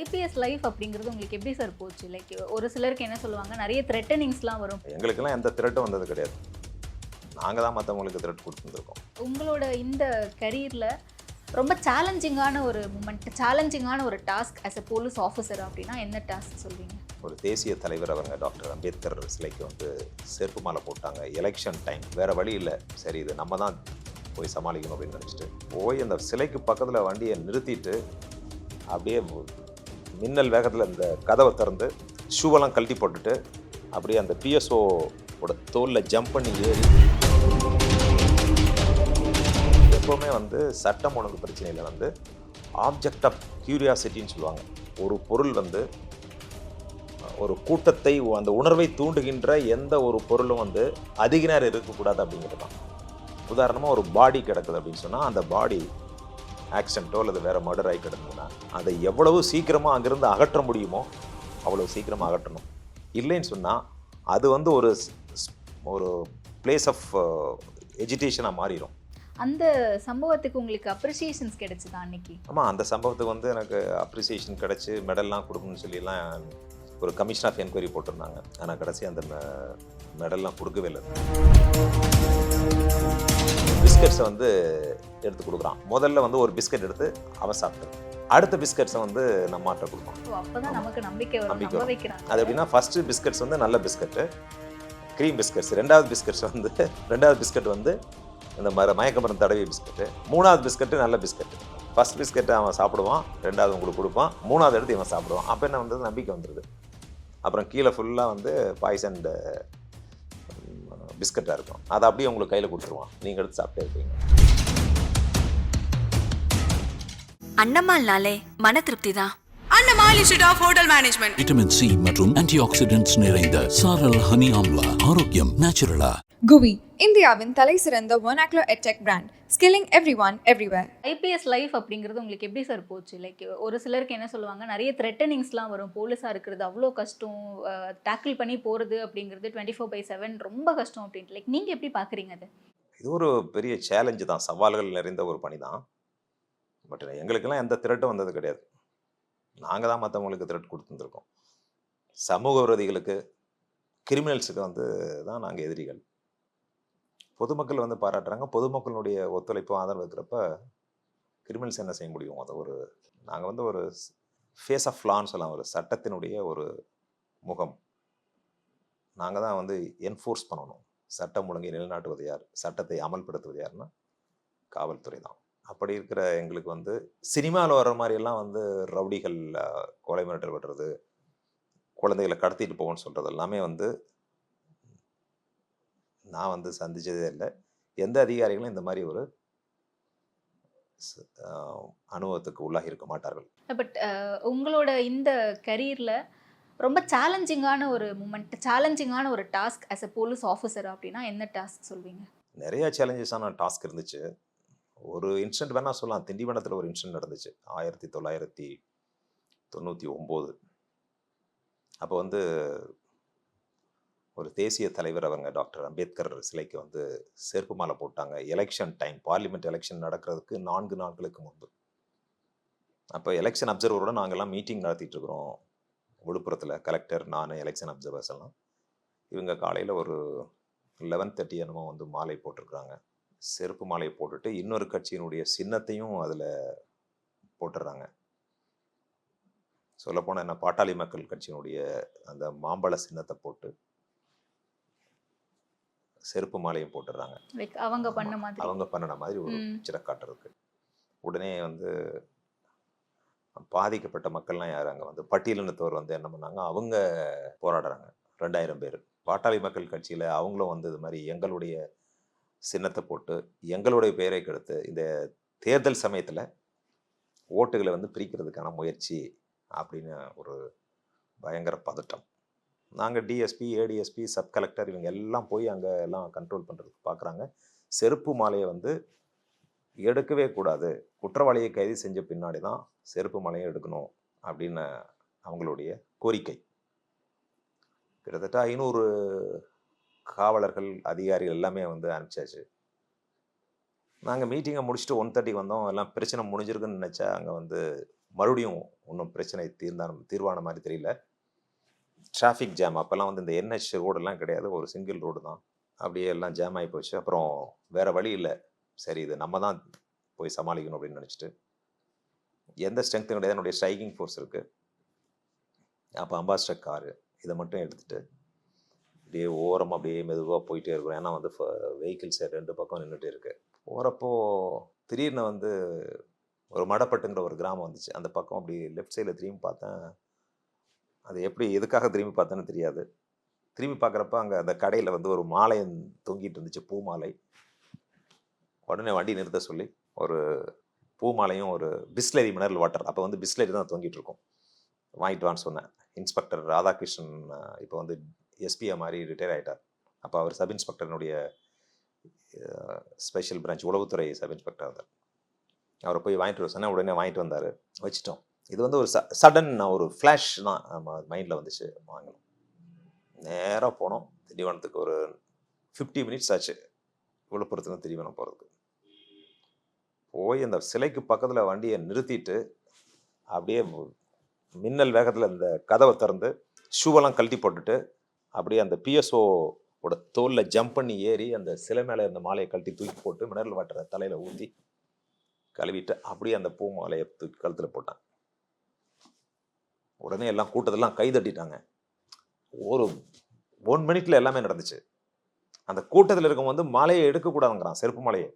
IPS life அப்படிங்கிறது உங்களுக்கு எப்படி சார் போச்சு? லைக் ஒரு சிலருக்கு என்ன சொல்லுவாங்க? நிறைய த்ரெட்டனிங்ஸ்லாம் வரும். எங்களுக்கெல்லாம் எந்த த்ரெட்டும் வந்தது கிடையாது. நாங்கள் தான் மற்றவங்களுக்கு த்ரெட் கொடுத்துருக்கோம் உங்களோட இந்த கரியரில் ரொம்ப சேலஞ்சிங்கான ஒரு மூமெண்ட் சேலஞ்சிங்கான ஒரு task as a police officer அப்படின்னா என்ன டாஸ்க் சொல்வீங்க ஒரு தேசிய தலைவர் அவங்க டாக்டர் அம்பேத்கர் சிலைக்கு வந்து செருப்பு மாலை போட்டாங்க. எலெக்ஷன் டைம் வேறு வழி இல்லை. சரி இது நம்ம தான் போய் சமாளிக்கணும் அப்படின்னு நினச்சிட்டு போய் அந்த சிலைக்கு பக்கத்தில் வண்டியை நிறுத்திட்டு அப்படியே மின்னல் வேகத்தில் இந்த கதவை திறந்து ஷூவெல்லாம் கழட்டி போட்டுட்டு அப்படியே அந்த பிஎஸ்ஓ ஓட தோலில் ஜம்ப் பண்ணி ஏறி எப்போவுமே வந்து சட்டம் ஒழுங்கு பிரச்சனையில் வந்து ஆப்ஜெக்ட் ஆஃப் கியூரியாசிட்டின்னு சொல்லுவாங்க. ஒரு பொருள் வந்து ஒரு கூட்டத்தை அந்த உணர்வை தூண்டுகின்ற எந்த ஒரு பொருளும் வந்து அதிக நேரம் இருக்கக்கூடாது அப்படிங்கிறது தான். உதாரணமாக ஒரு பாடி கிடக்குது அப்படின்னு சொன்னால் அந்த பாடி ஆக்சிடென்ட்டோ அல்லது வேறு மர்டர் ஆகி கிடந்ததுன்னா அதை எவ்வளவு சீக்கிரமாக அங்கிருந்து அகற்ற முடியுமோ அவ்வளோ சீக்கிரமாக அகற்றணும். இல்லைன்னு சொன்னால் அது வந்து ஒரு ஒரு பிளேஸ் ஆஃப் எஜிடேஷனாக மாறிடும் அந்த சம்பவத்துக்கு உங்களுக்கு அப்ரிசியேஷன்ஸ் கிடைச்சதா அன்னைக்கு? ஆமாம் அந்த சம்பவத்துக்கு வந்து எனக்கு அப்ரிசியேஷன் கிடச்சி மெடல்லாம் கொடுக்கணும்னு சொல்லிலாம் ஒரு கமிஷன் ஆஃப் என்கொயரி போட்டிருந்தாங்க. ஆனால் கடைசி அந்த மெடல்லாம் கொடுக்கவே இல்லை. பிஸ்கட்ஸை வந்து எடுத்து கொடுக்குறான். முதல்ல வந்து ஒரு பிஸ்கட் எடுத்து அவன் சாப்பிட்டான். அடுத்த பிஸ்கட்ஸை வந்து நம்ம அப்பதான் நமக்கு நம்பிக்கை அது எப்படின்னா ஃபஸ்ட்டு பிஸ்கட்ஸ் வந்து நல்ல பிஸ்கட்டு க்ரீம் பிஸ்கட்ஸ் ரெண்டாவது பிஸ்கட்ஸ் வந்து ரெண்டாவது பிஸ்கட் வந்து இந்த மர மயக்க மருந்து தடவி பிஸ்கட்டு மூணாவது பிஸ்கட்டு நல்ல பிஸ்கட்டு. ஃபர்ஸ்ட் பிஸ்கட்டை அவன் சாப்பிடுவான் ரெண்டாவது உங்களுக்கு கொடுப்பான் மூணாவது எடுத்து இவன் சாப்பிடுவான். அப்போ என்ன வந்தது? நம்பிக்கை வந்துடுது அப்புறம் கீழே ஃபுல்லாக வந்து பாய்சன்ட் பிஸ்கட்டாக இருக்கும். அதை அப்படியே உங்களுக்கு கையில் கொடுத்துருவான். நீங்கள் எடுத்து சாப்பிட்டே இருப்பீங்க. அன்னம்மாள்னாலே மன திருப்தி தான் Annamal institute of hotel management vitamin C மற்றும் ஆன்டி ஆக்சிடென்ட்ஸ் நிறைந்த சாரல் ஹனி ஆம்லா ஆரோக்கியம் நேச்சுரலா குவி இந்தியாவின் தலை சிறந்த ஒனாக்லோ edtech brand skilling everyone everywhere IPS life அப்படிங்கிறது உங்களுக்கு எப்படி சார் போச்சு? லைக் ஒரு சிலருக்கு என்ன சொல்லுவாங்க நிறைய த்ரெட்டனிங்ஸ்லாம் வரும். போலீஸாக இருக்கிறது அவ்வளோ கஷ்டம். டேக்கிள் பண்ணி போகிறது அப்படிங்கிறது டுவெண்ட்டி ஃபோர் பை செவன் ரொம்ப கஷ்டம் அப்படின்ட்டு. லைக் நீங்கள் எப்படி பார்க்குறீங்க அது? இது ஒரு பெரிய சேலஞ்சு தான். சவால்கள் நிறைந்த ஒரு பணி தான். பட் எங்களுக்கெல்லாம் எந்த த்ரெட்டும் வந்தது கிடையாது. நாங்கள் தான் மற்றவங்களுக்கு த்ரெட் கொடுத்துருந்துருக்கோம். சமூக விரோதிகளுக்கு கிரிமினல்ஸுக்கு வந்து தான் நாங்கள் எதிரிகள். பொதுமக்கள் வந்து பாராட்டுறாங்க. பொதுமக்களுடைய ஒத்துழைப்பும் ஆதரவு இருக்கிறப்ப கிரிமினல்ஸ் என்ன செய்ய முடியும்? அது ஒரு நாங்கள் வந்து ஒரு ஃபேஸ் ஆஃப் லான்னு சொல்லலாம். ஒரு சட்டத்தினுடைய ஒரு முகம். நாங்கள் தான் வந்து என்ஃபோர்ஸ் பண்ணணும். சட்டம் ஒழுங்கை நிலைநாட்டுவது யார்? சட்டத்தை அமல்படுத்துவது யாருன்னா காவல்துறை தான். அப்படி இருக்கிற எங்களுக்கு வந்து சினிமாவில் வர்ற மாதிரியெல்லாம் வந்து ரவுடிகள் கொலை மிரட்டல் விடுறது குழந்தைகளை கடத்திட்டு போகணும்னு சொல்கிறது எல்லாமே வந்து நான் வந்து சந்திச்சதே இல்லை. எந்த அதிகாரிகளும் இந்த மாதிரி ஒரு அனுபவத்துக்கு உள்ளாகி இருக்க மாட்டார்கள். பட் உங்களோட இந்த கரியரில் ரொம்ப சேலஞ்சிங்கான ஒரு மூமெண்ட் சேலஞ்சிங்கான ஒரு task as a police officer அப்படின்னா என்ன டாஸ்க் சொல்வீங்க? நிறைய சேலஞ்சஸான டாஸ்க் இருந்துச்சு. ஒரு இன்சிடென்ட் வேணால் சொல்லலாம். திண்டிவனத்தில் ஒரு இன்சிடென்ட் நடந்துச்சு. ஆயிரத்தி தொள்ளாயிரத்தி தொண்ணூற்றி ஒம்பது. அப்போ வந்து ஒரு தேசிய தலைவர் அவங்க டாக்டர் அம்பேத்கர் சிலைக்கு வந்து செருப்பு மாலை போட்டாங்க. எலெக்ஷன் டைம் பார்லிமெண்ட் எலெக்ஷன் நடக்கிறதுக்கு நான்கு நாட்களுக்கு முன்பு. அப்போ எலெக்ஷன் அப்சர்வரோட நாங்கள்லாம் மீட்டிங் நடத்திட்டு இருக்கிறோம். விழுப்புரத்தில் கலெக்டர் நான் எலெக்ஷன் அப்சர்வர்ஸ் எல்லாம். இவங்க காலையில் ஒரு லெவன் தேர்ட்டி என்னமோ வந்து மாலை போட்டிருக்கிறாங்க. செருப்பு மாலையை போட்டுட்டு இன்னொரு கட்சியினுடைய சின்னத்தையும் அதில் போட்டுடுறாங்க சொல்லப்போனால் என்ன பாட்டாளி மக்கள் கட்சியினுடைய அந்த மாம்பழ சின்னத்தை போட்டு செருப்பு மாலையும் போட்டுடுறாங்க. லைக் அவங்க பண்ண மாதிரி. அவங்க பண்ணின மாதிரி ஒரு. பிக்சரை காட்டுறதுக்கு உடனே வந்து பாதிக்கப்பட்ட மக்கள்லாம் யார்? அங்கே வந்து பட்டியலினத்தவர் வந்து என்ன பண்ணாங்க? அவங்க போராடுறாங்க. ரெண்டாயிரம் பேர். பாட்டாளி மக்கள் கட்சியில் அவங்களும் வந்து இது மாதிரி எங்களுடைய சின்னத்தை போட்டு எங்களுடைய பெயரை கெடுத்து இந்த தேர்தல் சமயத்தில் ஓட்டுகளை வந்து பிரிக்கிறதுக்கான முயற்சி அப்படின்னு ஒரு பயங்கர பதட்டம். நாங்கள் டிஎஸ்பி ஏடிஎஸ்பி சப் கலெக்டர் இவங்க எல்லாம் போய் அங்கே எல்லாம் கண்ட்ரோல் பண்ணுறதுக்கு பார்க்குறாங்க செருப்பு மாலையை வந்து எடுக்கவே கூடாது. குற்றவாளியை கைது செஞ்ச பின்னாடி தான் செருப்பு மாலையை எடுக்கணும் அப்படின்னு அவங்களுடைய கோரிக்கை. கிட்டத்தட்ட ஐநூறு காவலர்கள் அதிகாரிகள் எல்லாமே வந்து அனுப்பிச்சாச்சு. நாங்கள் மீட்டிங்கை முடிச்சுட்டு ஒன் தேர்ட்டிக்கு வந்தோம். எல்லாம் பிரச்சனை முடிஞ்சிருக்குன்னு நினச்சா அங்கே வந்து மறுபடியும் ஒன்றும் பிரச்சனை தீர்ந்தான தீர்வான மாதிரி தெரியல. டிராஃபிக் ஜாம் அப்போல்லாம் வந்து இந்த என்ஹெச் ரோடெல்லாம் கிடையாது. ஒரு சிங்கிள் ரோடு தான். அப்படியே எல்லாம் ஜாம் ஆகி போச்சு. அப்புறம் வேறு வழி இல்லை. சரி இது நம்ம தான் போய் சமாளிக்கணும் அப்படின்னு நினச்சிட்டு. எந்த ஸ்ட்ரென்த்தும் கிடையாது. என்னுடைய ஸ்ட்ரைக்கிங் ஃபோர்ஸ் இருக்குது அப்போ அம்பாஸ்டர் காரு இதை மட்டும் எடுத்துகிட்டு அப்படியே ஓரமாக அப்படியே மெதுவாக போயிட்டே இருக்கிறோம் ஏன்னா வந்து வெஹிக்கிள்ஸ் ரெண்டு பக்கம் நின்றுட்டே இருக்கு. போகிறப்போ திடீர்னு வந்து ஒரு மடப்பட்டுங்கிற ஒரு கிராமம் வந்துச்சு. அந்த பக்கம் அப்படி லெஃப்ட் சைடில் திரும்பி பார்த்தேன். அது எப்படி எதுக்காக திரும்பி பார்த்தேன்னு தெரியாது. திரும்பி பார்க்குறப்ப அங்கே அந்த கடையில் வந்து ஒரு மாலை தொங்கிட்டு இருந்துச்சு பூ மாலை. உடனே வண்டி நிறுத்த சொல்லி ஒரு பூ மாலையும் ஒரு பிஸ்லரி மினரல் வாட்டர். அப்போ வந்து பிஸ்லரி தான் தொங்கிட்டு இருக்கும். வாங்கிட்டு வான்னு சொன்னேன். இன்ஸ்பெக்டர் ராதாகிருஷ்ணன் இப்போ வந்து எஸ்பிஐ மாதிரி ரிட்டையர் ஆகிட்டார் அப்போ அவர் சப் இன்ஸ்பெக்டர்னுடைய ஸ்பெஷல் பிரான்ச் உளவுத்துறை சப் இன்ஸ்பெக்டர் இருந்தார் அவரை போய் வாங்கிட்டு வர சொன்னேன். உடனே வாங்கிட்டு வந்தார். வச்சிட்டோம். இது வந்து ஒரு சடன் ஒரு ஃப்ளாஷ் தான் நம்ம மைண்டில் வந்துச்சு. வாங்கணும். நேராக போனோம். திண்டிவனத்துக்கு ஒரு ஃபிஃப்டி மினிட்ஸ் ஆச்சு. விழுப்புரத்துலேருந்து திண்டிவனம் போகிறதுக்கு போய் அந்த சிலைக்கு பக்கத்தில் வண்டியை நிறுத்திட்டு அப்படியே மின்னல் வேகத்தில் அந்த கதவை திறந்து ஷூவெல்லாம் கழட்டி போட்டுட்டு அப்படியே அந்த பிஎஸ்ஓவோட தோலில் ஜம்ப் பண்ணி ஏறி அந்த சிலை மேலே இருந்த மாலையை கழட்டி தூக்கி போட்டு மினரல் வாட்டரை தலையில் ஊற்றி கழுவிட்டு அப்படியே அந்த பூ மாலையை தூக்கி கழுத்தில் போட்டான். உடனே எல்லாம் கூட்டத்தெல்லாம் கை தட்டிட்டாங்க ஒரு ஒன் மினிட்ல எல்லாமே நடந்துச்சு. அந்த கூட்டத்தில் இருக்கும் வந்து மலையை எடுக்கக்கூடாதுங்கிறான் செருப்பு மலையை.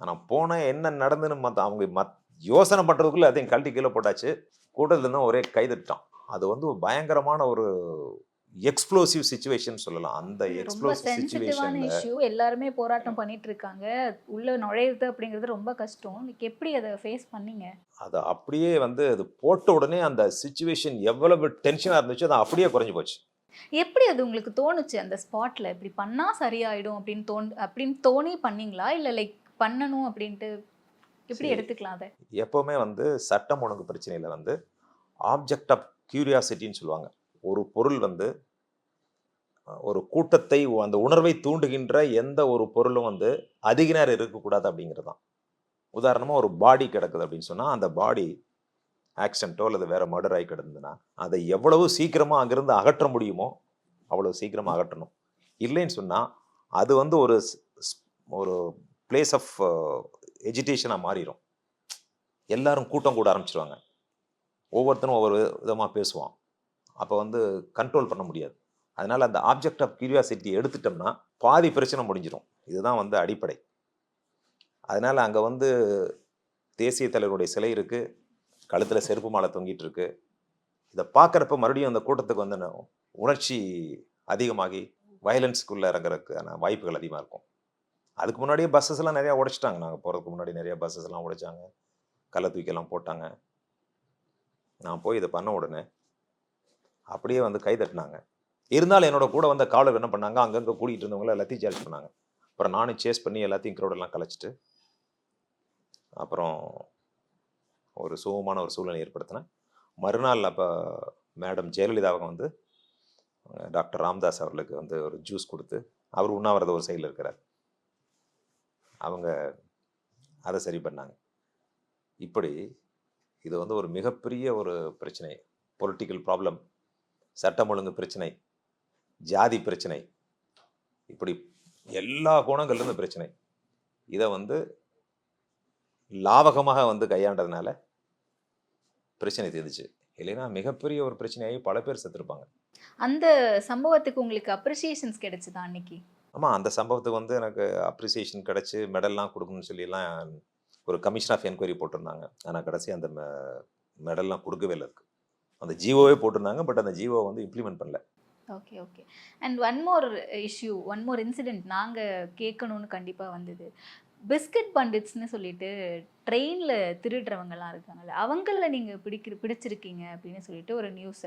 ஆனால் போனால் என்ன நடந்துன்னு மற்ற அவங்க மத் யோசனை பண்ணுறதுக்குள்ளே அதையும் கழட்டி கீழே போட்டாச்சு. கூட்டத்தில் இருந்தால் ஒரே கை அது வந்து ஒரு பயங்கரமான ஒரு எக்ஸ்ப்ளோசிவ் சுச்சுவேஷன் சொல்லலாம். அந்த எக்ஸ்ப்ளோசிவ் இஷ்யூ எல்லாருமே போராட்டம் பண்ணிட்டு இருக்காங்க உள்ள நுழையிறது அப்படிங்கிறது ரொம்ப கஷ்டம். எப்படி அதை ஃபேஸ் பண்ணீங்க? அதை அப்படியே வந்து அது போட்ட உடனே அந்த சுச்சுவேஷன் எவ்வளவு டென்ஷனாக இருந்துச்சோ அது அப்படியே குறைஞ்சு போச்சு. எப்படி அது உங்களுக்கு தோணுச்சு? அந்த ஸ்பாட்ல இப்படி பண்ணா சரியாயிடும் அப்படின்னு தோன் அப்படின்னு தோணி பண்ணீங்களா? இல்ல லைக் பண்ணணும் அப்படின்ட்டு எப்படி. எடுத்துக்கலாம் அதை? எப்போவுமே வந்து சட்டம் ஒழுங்கு பிரச்சனையில் வந்து ஆப்ஜெக்ட் ஆஃப் கியூரியாசிட்டின்னு சொல்லுவாங்க. ஒரு பொருள் வந்து ஒரு கூட்டத்தை அந்த உணர்வை தூண்டுகின்ற எந்த ஒரு பொருளும் வந்து அதிக நேரம் இருக்கக்கூடாது அப்படிங்கிறது தான். உதாரணமாக ஒரு பாடி கிடக்குது அப்படின்னு சொன்னால் அந்த பாடி ஆக்சிடென்ட்டோ அல்லது வேறு மர்டர் ஆகி கிடந்ததுன்னா அதை எவ்வளவு சீக்கிரமாக அங்கேருந்து அகற்ற முடியுமோ அவ்வளோ சீக்கிரமாக அகற்றணும். இல்லைன்னு சொன்னால் அது வந்து ஒரு ஸ்- ஒரு பிளேஸ் ஆஃப் எஜிடேஷனாக மாறிடும் எல்லாரும் கூட்டம் கூட ஆரம்பிச்சிருவாங்க. ஒவ்வொருத்தரும் ஒவ்வொரு விதமாக பேசுவான். அப்போ வந்து கண்ட்ரோல் பண்ண முடியாது. அதனால் அந்த ஆப்ஜெக்ட் ஆஃப் கியூரியாசிட்டி எடுத்துட்டோம்னா பாதி பிரச்சனை முடிஞ்சிடும். இதுதான் வந்து அடிப்படை. அதனால் அங்கே வந்து தேசிய தலைவருடைய சிலை இருக்குது கழுத்தில் செருப்பு மாலை தொங்கிட்டு இருக்கு. இதை பார்க்குறப்ப மறுபடியும் அந்த கூட்டத்துக்கு வந்து உணர்ச்சி அதிகமாகி வயலன்ஸுக்குள்ளே இறங்குறதுக்கான வாய்ப்புகள் அதிகமாக இருக்கும். அதுக்கு முன்னாடியே பஸ்ஸஸ்லாம் நிறையா உடைச்சிட்டாங்க. நாங்கள் போகிறதுக்கு முன்னாடி நிறையா பஸ்ஸஸ்லாம் உடைச்சாங்க. கள்ள தூக்கியெல்லாம் போட்டாங்க. நான் போய் இதை பண்ண உடனே அப்படியே வந்து கை தட்டினாங்க. இருந்தாலும் என்னோட கூட வந்த காவலர் என்ன பண்ணாங்க? அங்கங்கே கூட்டிகிட்டு இருந்தவங்கள எல்லாத்தையும் சேஸ் பண்ணாங்க. அப்புறம் நானும் சேஸ் பண்ணி எல்லாத்தையும் க்ரௌடெல்லாம் கலைச்சிட்டு அப்புறம் ஒரு சுகமான ஒரு சூழ்நிலை ஏற்படுத்தினேன். மறுநாள் அப்போ மேடம் ஜெயலலிதாவை வந்து டாக்டர் ராம்தாஸ் அவர்களுக்கு வந்து ஒரு ஜூஸ் கொடுத்து அவர் உண்ணாவிரத ஒரு சைடில் இருக்கிறார். அவங்க அதை சரி பண்ணாங்க. இப்படி இது வந்து ஒரு மிகப்பெரிய ஒரு பிரச்சனை பொலிட்டிக்கல் ப்ராப்ளம் சட்டம் ஒழுங்கு பிரச்சனை ஜாதி பிரச்சனை இப்படி எல்லா கோணங்கள்லேருந்து பிரச்சனை. இதை வந்து லாவகமாக வந்து கையாண்டதுனால பிரச்சனை தீர்ந்துச்சு. இல்லைன்னா மிகப்பெரிய ஒரு பிரச்சனையாகி பல பேர் செத்துருப்பாங்க. அந்த சம்பவத்துக்கு உங்களுக்கு அப்ரிசியேஷன்ஸ் கிடைச்சதா அன்னைக்கு? ஆமாம் அந்த சம்பவத்துக்கு வந்து எனக்கு அப்ரிசியேஷன் கிடச்சி மெடல்லாம் கொடுக்கணும்னு சொல்லிலாம் ஒரு கமிஷன் ஆஃப் என்கொயரி போட்டிருந்தாங்க. ஆனால் கடைசி அந்த மெடல்லாம் கொடுக்கவே இல்லை அதுக்கு. அந்த ஜிஓவே போட்டிருந்தாங்க பட் அந்த ஜிஓ வந்து இம்ப்ளிமெண்ட் பண்ணல. Okay okay. And one more issue one more incident நாங்கள் கேட்கணும்னு கண்டிப்பாக வந்தது. பிஸ்கட் பண்டிட்ஸ்னு சொல்லிட்டு ட்ரெயினில் திருடுறவங்கலாம் இருக்காங்கல்ல அவங்கள நீங்கள் பிடிக்கிற பிடிச்சிருக்கீங்க அப்படின்னு சொல்லிட்டு ஒரு நியூஸ்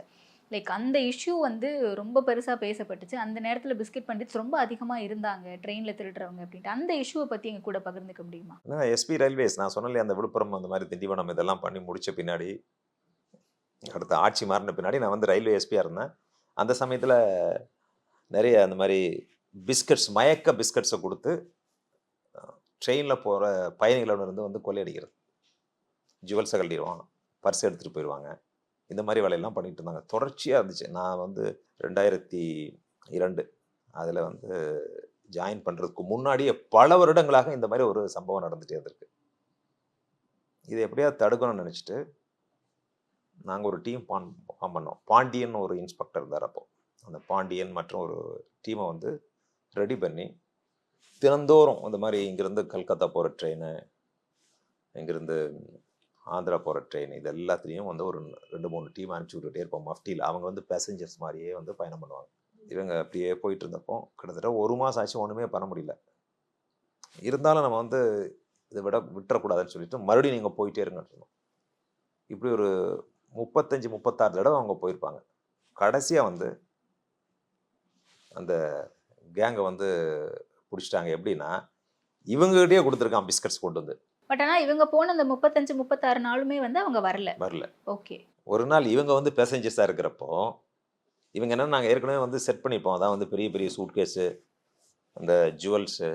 லைக் அந்த இஷ்யூ வந்து ரொம்ப பெருசாக பேசப்பட்டுச்சு. அந்த நேரத்தில் பிஸ்கட் பண்டிட்ஸ் ரொம்ப அதிகமாக இருந்தாங்க ட்ரெயினில் திருடுறவங்க அப்படின்ட்டு. அந்த இஷ்யூவை பற்றி எங்கள் கூட பகிர்ந்துக்க முடியுமா? எஸ்பி ரயில்வேஸ் நான் சொன்னல அந்த விழுப்புரம் அந்த மாதிரி திண்டிவனம் இதெல்லாம் பண்ணி முடிச்ச பின்னாடி அடுத்த ஆட்சி மாறின பின்னாடி நான் வந்து ரயில்வே எஸ்பியாக இருந்தேன். அந்த சமயத்தில் நிறைய அந்த மாதிரி பிஸ்கட்ஸ் மயக்க பிஸ்கட்ஸை கொடுத்து ட்ரெயினில் போகிற பயணிகளிடம் இருந்து வந்து கொள்ளையடிக்கிறது ஜுவல்ஸை கழட்டிடுவான் பர்ஸ் எடுத்துகிட்டு போயிடுவாங்க இந்த மாதிரி வேலையெல்லாம் பண்ணிகிட்டு இருந்தாங்க. தொடர்ச்சியாக இருந்துச்சு. நான் வந்து ரெண்டாயிரத்தி இரண்டு அதில் வந்து ஜாயின் பண்ணுறதுக்கு முன்னாடியே பல வருடங்களாக இந்த மாதிரி ஒரு சம்பவம் நடந்துகிட்டே இருந்திருக்கு. இது எப்படியாவது தடுக்கணும்னு நினச்சிட்டு நாங்கள் ஒரு டீம் பான் ஃபார்ம் பண்ணோம். பாண்டியன் ஒரு இன்ஸ்பெக்டர் இருந்தார் அப்போது அந்த பாண்டியன் மற்றும் ஒரு டீமை வந்து ரெடி பண்ணி தினந்தோறும் இந்த மாதிரி இங்கேருந்து கல்கத்தா போகிற ட்ரெயினு இங்கேருந்து ஆந்திரா போகிற ட்ரெயின் இது எல்லாத்துலேயும் வந்து ஒரு ரெண்டு மூணு டீம் அனுப்பிச்சி விட்டுட்டே இருப்போம். மஃப்டியில் அவங்க வந்து பேசஞ்சர்ஸ் மாதிரியே வந்து பயணம் பண்ணுவாங்க. இவங்க அப்படியே போயிட்டு இருந்தப்போ கிட்டத்தட்ட ஒரு மாதம் ஆச்சு ஒன்றுமே பண்ண முடியல. இருந்தாலும் நம்ம வந்து இதை விட விட்டுறக்கூடாதுன்னு சொல்லிட்டு மறுபடியும் நீங்கள் போயிட்டே இருங்கன்னு இப்படி ஒரு முப்பத்தஞ்சு முப்பத்தாறு தடவை அவங்க போயிருப்பாங்க. கடைசியாக வந்து அந்த கேங்கை வந்து பிடிச்சிட்டாங்க. எப்படின்னா இவங்ககிட்டயே கொடுத்துருக்கான் பிஸ்கட்ஸ் கொண்டு வந்து. பட் ஆனா இவங்க போன அந்த முப்பத்தஞ்சு முப்பத்தாறு நாளுமே வந்து அவங்க வரல. வரல. ஓகே ஒரு நாள் இவங்க வந்து பேசஞ்சர்ஸாக இருக்கிறப்போ இவங்க என்ன நாங்கள் ஏற்கனவே வந்து செட் பண்ணிப்போம். அதான் வந்து பெரிய பெரிய சூட்கேஸு அந்த ஜுவல்ஸு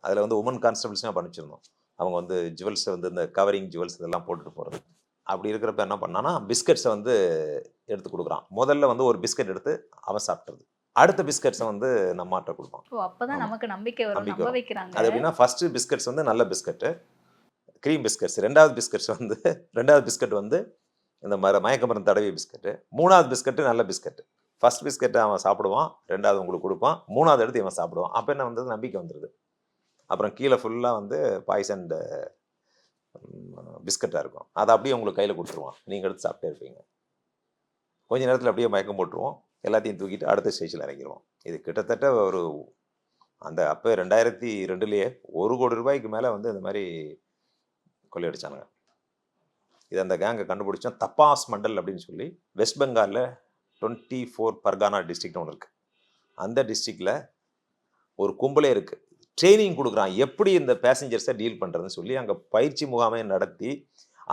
அதில் வந்து உமன் கான்ஸ்டபிள்ஸுமே பண்ணிச்சிருந்தோம். அவங்க வந்து ஜுவல்ஸை வந்து இந்த கவரிங் ஜுவல்ஸ் இதெல்லாம் போட்டுட்டு போகிறது அப்படி இருக்கிறப்ப என்ன பண்ணான்னா பிஸ்கட்ஸை வந்து எடுத்து கொடுக்குறான். முதல்ல வந்து ஒரு பிஸ்கட் எடுத்து அவன் சாப்பிட்றது அடுத்த பிஸ்கட்ஸை வந்து நம்மாட்ட கொடுப்பான். ஓ அப்பதான். நமக்கு நம்பிக்கை வரும். நம்ப. வைக்கிறாங்க. அது எப்படின்னா ஃபர்ஸ்ட் பிஸ்கட்ஸ் வந்து நல்ல பிஸ்கட்டு க்ரீம் பிஸ்கட்ஸ் ரெண்டாவது பிஸ்கட்ஸ் வந்து ரெண்டாவது பிஸ்கட் வந்து இந்த மர மயக்க மருந்து தடவி பிஸ்கட்டு மூணாவது பிஸ்கட்டு நல்ல பிஸ்கட்டு. ஃபர்ஸ்ட் பிஸ்கட்டை அவன் சாப்பிடுவான் ரெண்டாவது உங்களுக்கு கொடுப்பான் மூணாவது எடுத்து இவன் சாப்பிடுவான். அப்போ என்ன வந்தது? நம்பிக்கை வந்துடுது அப்புறம் கீழே ஃபுல்லாக வந்து பாய்சன் பிஸ்கட்டாக இருக்கும். அதை அப்படியே உங்களுக்கு கையில் கொடுத்துருவான். நீங்கள் எடுத்து சாப்பிட்டே இருப்பீங்க. கொஞ்ச நேரத்தில் அப்படியே மயக்கம் போட்டுருவோம். எல்லாத்தையும் தூக்கிட்டு அடுத்த ஸ்டேஜில் இறங்கிடுவோம் இது கிட்டத்தட்ட ஒரு அந்த அப்போ ரெண்டாயிரத்தி ரெண்டுலேயே ஒரு கோடி ரூபாய்க்கு மேலே வந்து இந்த மாதிரி கொள்ளையடிச்சானுங்க. இது அந்த கேங்கை கண்டுபிடிச்சோம். தப்பாஸ் மண்டல் அப்படின்னு சொல்லி வெஸ்ட் பெங்காலில் டுவெண்ட்டி ஃபோர் பர்கானா டிஸ்ட்ரிக்ட்னு ஒன்று இருக்குது அந்த டிஸ்ட்ரிக்டில் ஒரு கும்பலே இருக்குது ட்ரைனிங் கொடுக்குறான். எப்படி இந்த பேசஞ்சர்ஸை டீல் பண்ணுறதுன்னு சொல்லி அங்கே பயிற்சி முகாமை நடத்தி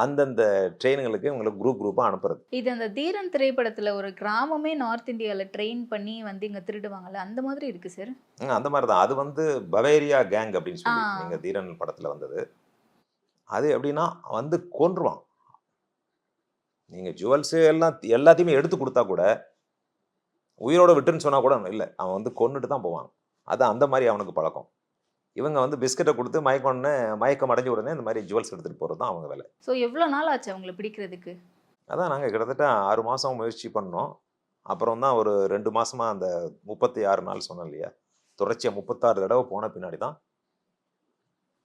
அந்தந்த ட்ரெயினுங்களுக்கு இவங்களுக்கு குரூப் குரூப்பாக அனுப்புறது. இது அந்த தீரன் திரைப்படத்துல ஒரு கிராமமே நார்த் இந்தியால ட்ரெயின் பண்ணி வந்து இங்க திருடுவாங்கல்ல அந்த மாதிரி இருக்கு சார் அந்த மாதிரி தான். அது வந்து பவேரியா கேங் அப்படின்னு சொல்லி. நீங்கள் தீரன் படத்தில் வந்தது. அது எப்படின்னா வந்து கொன்றுவான். நீங்கள் ஜுவல்ஸு எல்லாம் எல்லாத்தையுமே எடுத்து கொடுத்தா கூட உயிரோட விட்டுன்னு சொன்னால் கூட இல்லை. அவன் வந்து கொன்னுட்டு தான் போவான். அது அந்த மாதிரி அவனுக்கு பழக்கம். இவங்க வந்து பிஸ்கட்டை கொடுத்து மயக்கம்னு மயக்கம் அடைஞ்ச உடனே இந்த மாதிரி ஜுவல்ஸ் எடுத்துகிட்டு போகிறது தான் அவங்க வேலை. ஸோ எவ்வளவு நாள் ஆச்சு அவங்கள பிடிக்கிறதுக்கு? அதான் நாங்கள் கிட்டத்தட்ட ஆறு மாதம் முயற்சி பண்ணோம். அப்புறம் தான் ஒரு ரெண்டு மாசமா அந்த முப்பத்தி ஆறு நாள் சொன்னேன் இல்லையா? தொடர்ச்சியாக முப்பத்தாறு தடவை போன பின்னாடி தான்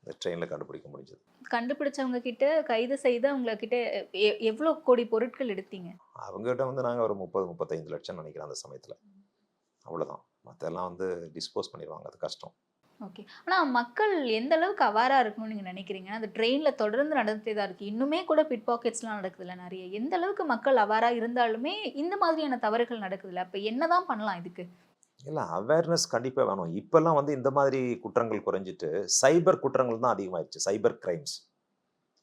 இந்த ட்ரெயினில் கண்டுபிடிக்க முடிஞ்சது. கண்டுபிடிச்சவங்க கிட்ட கைது செய்து அவங்க கிட்ட எ- எவ்வளவு கோடி பொருட்கள் எடுத்தீங்க? அவங்ககிட்ட வந்து நாங்கள் ஒரு முப்பது முப்பத்தைந்து லட்சம் நினைக்கிறேன் அந்த சமயத்தில். அவ்வளோதான் மற்றெல்லாம் வந்து டிஸ்போஸ் பண்ணிடுவாங்க. அது கஷ்டம். ஓகே ஆனால் மக்கள் எந்த அளவுக்கு அவாராக இருக்கணும்னு நீங்கள் நினைக்கிறீங்க? அந்த ட்ரெயினில் தொடர்ந்து நடந்தே தான் இருக்குது இன்னுமே கூட பிட் பாக்கெட்ஸ்லாம் நடக்குதுல்ல நிறைய. எந்த அளவுக்கு மக்கள் அவாராக இருந்தாலுமே இந்த மாதிரியான தவறுகள் நடக்குதுல்ல? என்ன தான் பண்ணலாம் இதுக்கு? இல்லை அவேர்னஸ் கண்டிப்பாக வேணும். இப்போல்லாம் வந்து இந்த மாதிரி குற்றங்கள் குறைஞ்சிட்டு சைபர் குற்றங்கள் தான் அதிகமாகிடுச்சு சைபர் கிரைம்ஸ்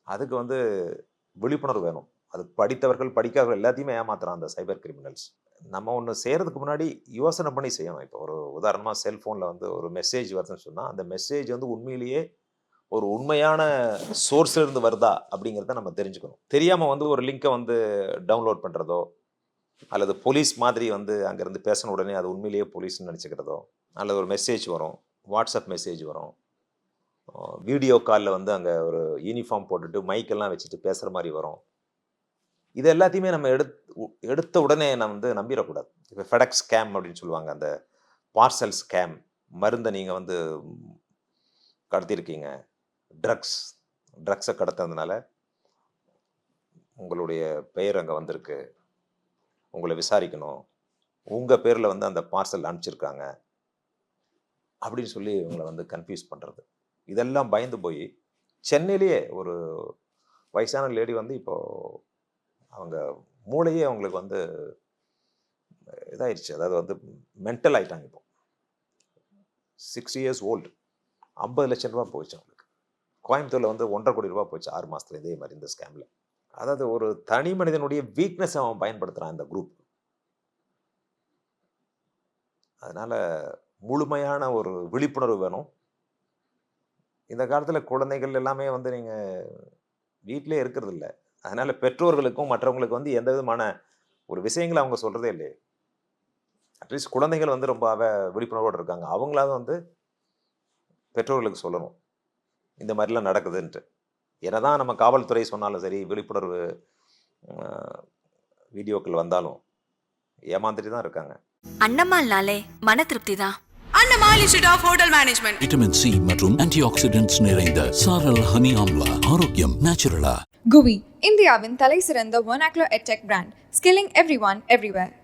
அதுக்கு வந்து விழிப்புணர்வு வேணும். அது படித்தவர்கள் படிக்காதவர்கள் எல்லாத்தையுமே ஏமாத்துறான் அந்த சைபர் கிரிமினல்ஸ் நம்ம ஒன்று செய்கிறதுக்கு முன்னாடி யோசனை பண்ணி செய்யணும். இப்போ ஒரு உதாரணமாக செல்ஃபோனில் வந்து ஒரு மெசேஜ் வருதுன்னு சொன்னால் அந்த மெசேஜ் வந்து உண்மையிலேயே ஒரு உண்மையான சோர்ஸ்லேருந்து வருதா அப்படிங்கிறத நம்ம தெரிஞ்சுக்கணும். தெரியாமல் வந்து ஒரு லிங்கை வந்து டவுன்லோட் பண்ணுறதோ அல்லது போலீஸ் மாதிரி வந்து அங்கேருந்து பேசின உடனே அது உண்மையிலேயே போலீஸ்னு நினச்சிக்கிறதோ அல்லது ஒரு மெசேஜ் வரும் வாட்ஸ்அப் மெசேஜ் வரும் வீடியோ காலில் வந்து அங்கே ஒரு யூனிஃபார்ம் போட்டுட்டு மைக்கெல்லாம் வச்சுட்டு பேசுகிற மாதிரி வரும். இது எல்லாத்தையுமே நம்ம எடுத் எடுத்த உடனே நம்ம வந்து நம்பிடக்கூடாது. இப்போ ஃபெடக்ஸ் ஸ்கேம் அப்படின்னு சொல்லுவாங்க. அந்த பார்சல் ஸ்கேம் மருந்தை நீங்கள் வந்து கடத்தியிருக்கீங்க. ட்ரக்ஸ் ட்ரக்ஸை கடத்துறதுனால உங்களுடைய பெயர் அங்கே வந்திருக்கு. உங்களை விசாரிக்கணும். உங்கள் பேரில் வந்து அந்த பார்சல் அனுப்பிச்சிருக்காங்க. அப்படின்னு சொல்லி உங்களை வந்து கன்ஃபியூஸ் பண்ணுறது இதெல்லாம் பயந்து போய் சென்னையிலேயே ஒரு வயசான லேடி வந்து இப்போது அவங்க மூளையே அவங்களுக்கு வந்து இதாயிடுச்சு அதாவது வந்து மென்டல் ஆகிட்டாங்க இப்போ. சிக்ஸ் இயர்ஸ் ஓல்டு ஐம்பது லட்சம் ரூபா போச்சு அவங்களுக்கு. கோயம்புத்தூரில் வந்து ஒன்றரை கோடி ரூபா போச்சு ஆறு மாதத்துல இதே மாதிரி இந்த ஸ்கேமில் அதாவது ஒரு தனி மனிதனுடைய வீக்னஸ் அவன் பயன்படுத்துகிறான் இந்த குரூப் அதனால் முழுமையான ஒரு விழிப்புணர்வு வேணும். இந்த காலத்தில் குழந்தைகள் எல்லாமே வந்து நீங்கள் வீட்டிலே இருக்கிறதில்ல. அதனால பெற்றோர்களுக்கும் மற்றவங்களுக்கு வந்து எந்த விதமான ஒரு விஷயங்களை அவங்க சொல்றதே இல்லையே. அட்லீஸ்ட் குழந்தைகள் வந்து ரொம்ப விழிப்புணர்வோடு இருக்காங்க. அவங்களாவது வந்து பெற்றோர்களுக்கு சொல்லணும். இந்த மாதிரிலாம் நடக்குதுன்ட்டு. என்னதான் நம்ம காவல்துறை சொன்னாலும் சரி விழிப்புணர்வு வீடியோக்கள் வந்தாலும் ஏமாந்துட்டு தான் இருக்காங்க. அன்னம்மாள்னாலே மன திருப்தி தான் Annamal institute of hotel management vitamin C மற்றும் ஆன்டி ஆக்சிடென்ட்ஸ் நிறைந்த சாரல் ஹனி ஆம்லா. ஆரோக்கியம் நேச்சுரலா GUI, இந்தியாவின் தலை சிறந்த vernacular edtech brand, skilling everyone everywhere.